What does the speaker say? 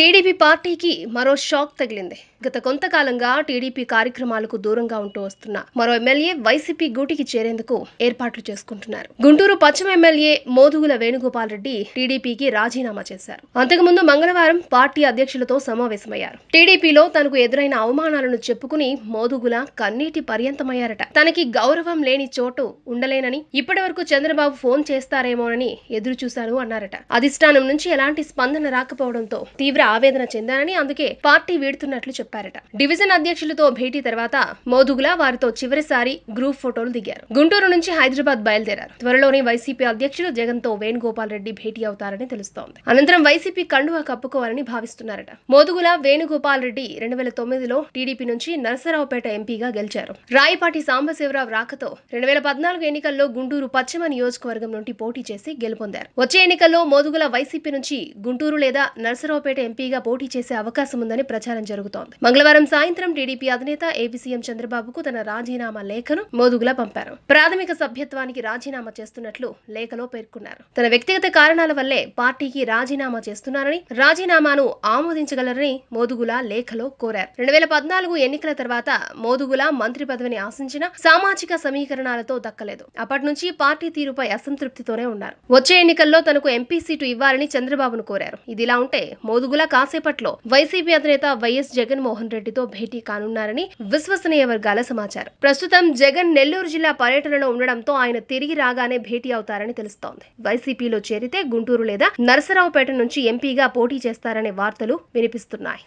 TDP పార్టీకి మరో shock తగిలింది. గత కొంతకాలంగా టీడీపీ కార్యక్రమాలకు దూరంగా ఉంటూ వస్తున్న మరో ఎమ్మెల్యే వైసీపీ గూటికి చేరేందుకు ఏర్పాట్లు చేసుకుంటున్నారు. గుంటూరు పశ్చిమ ఎమ్మెల్యే మోదుగుల వేణుగోపాల్ రెడ్డి టీడీపీకి రాజీనామా చేశారు. అంతకుముందు మంగళవారం పార్టీ అధ్యక్షులతో సమావేశమయ్యారు. టీడీపీలో తనకు ఎదురైన అవమానాలను చెప్పుకుని మోదుగుల కన్నీటి పర్యంతమయ్యారట. తనకి గౌరవం లేని చోటు ఉండలేనని ఇప్పటి వరకు చంద్రబాబు ఫోన్ చేస్తారేమోనని ఎదురు చూశాను అన్నారట. అధిష్టానం నుంచి ఎలాంటి స్పందన రాకపోవడంతో తీవ్ర ఆవేదన చెందానని అందుకే పార్టీ వీడుతున్నట్లు చెప్పారట. డివిజన్ అధ్యక్షులతో భేటీ తర్వాత మోదుగుల వారితో చివరిసారి గ్రూప్ ఫోటోలు దిగారు. గుంటూరు నుంచి హైదరాబాద్ బయలుదేరారు. త్వరలోనే వైసీపీ అధ్యక్షుడు జగన్తో వేణుగోపాల్ రెడ్డి భేటీ అవుతారని తెలుస్తోంది. అనంతరం వైసీపీ కండువా కప్పుకోవాలని భావిస్తున్నారట. మోదుగుల వేణుగోపాల్ రెడ్డి రెండు వేల తొమ్మిదిలో టీడీపీ నుంచి నరసరావుపేట ఎంపీగా గెలిచారు. రాయపాటి సాంబశివరావు రాకతో రెండు వేల పద్నాలుగు ఎన్నికల్లో గుంటూరు పశ్చిమ నియోజకవర్గం నుండి పోటీ చేసి గెలుపొందారు. వచ్చే ఎన్నికల్లో మోదుగుల వైసీపీ నుంచి గుంటూరు లేదా నరసరావుపేట ఎంపీగా పోటీ చేసే అవకాశం ఉందని ప్రచారం జరుగుతోంది. మంగళవారం సాయంత్రం టీడీపీ అధినేత ఏపీ సీఎం చంద్రబాబుకు తన రాజీనామా లేఖను మోదుగుల పంపారు. ప్రాథమిక సభ్యత్వానికి రాజీనామా చేస్తున్నట్లు లేఖలో పేర్కొన్నారు. తన వ్యక్తిగత కారణాల వల్లే పార్టీకి రాజీనామా చేస్తున్నారని రాజీనామాను ఆమోదించగలరని మోదుగుల లేఖలో కోరారు. రెండు వేల పద్నాలుగు ఎన్నికల తర్వాత మోదుగుల మంత్రి పదవిని ఆశించిన సామాజిక సమీకరణాలతో దక్కలేదు. అప్పటి నుంచి పార్టీ తీరుపై అసంతృప్తితోనే ఉన్నారు. వచ్చే ఎన్నికల్లో తనకు ఎంపీ సీటు ఇవ్వాలని చంద్రబాబును కోరారు. ఇదిలా ఉంటే మోదుగుల కాసేపట్లో వైసీపీ అధినేత వైఎస్ జగన్మోహన్ రెడ్డితో భేటీ కానున్నారని విశ్వసనీయ వర్గాల సమాచారం. ప్రస్తుతం జగన్ నెల్లూరు జిల్లా పర్యటనలో ఉండడంతో ఆయన తిరిగి రాగానే భేటీ అవుతారని తెలుస్తోంది. వైసీపీలో చేరితే గుంటూరు లేదా నరసరావుపేట నుంచి ఎంపీగా పోటీ చేస్తారనే వార్తలు వినిపిస్తున్నాయి.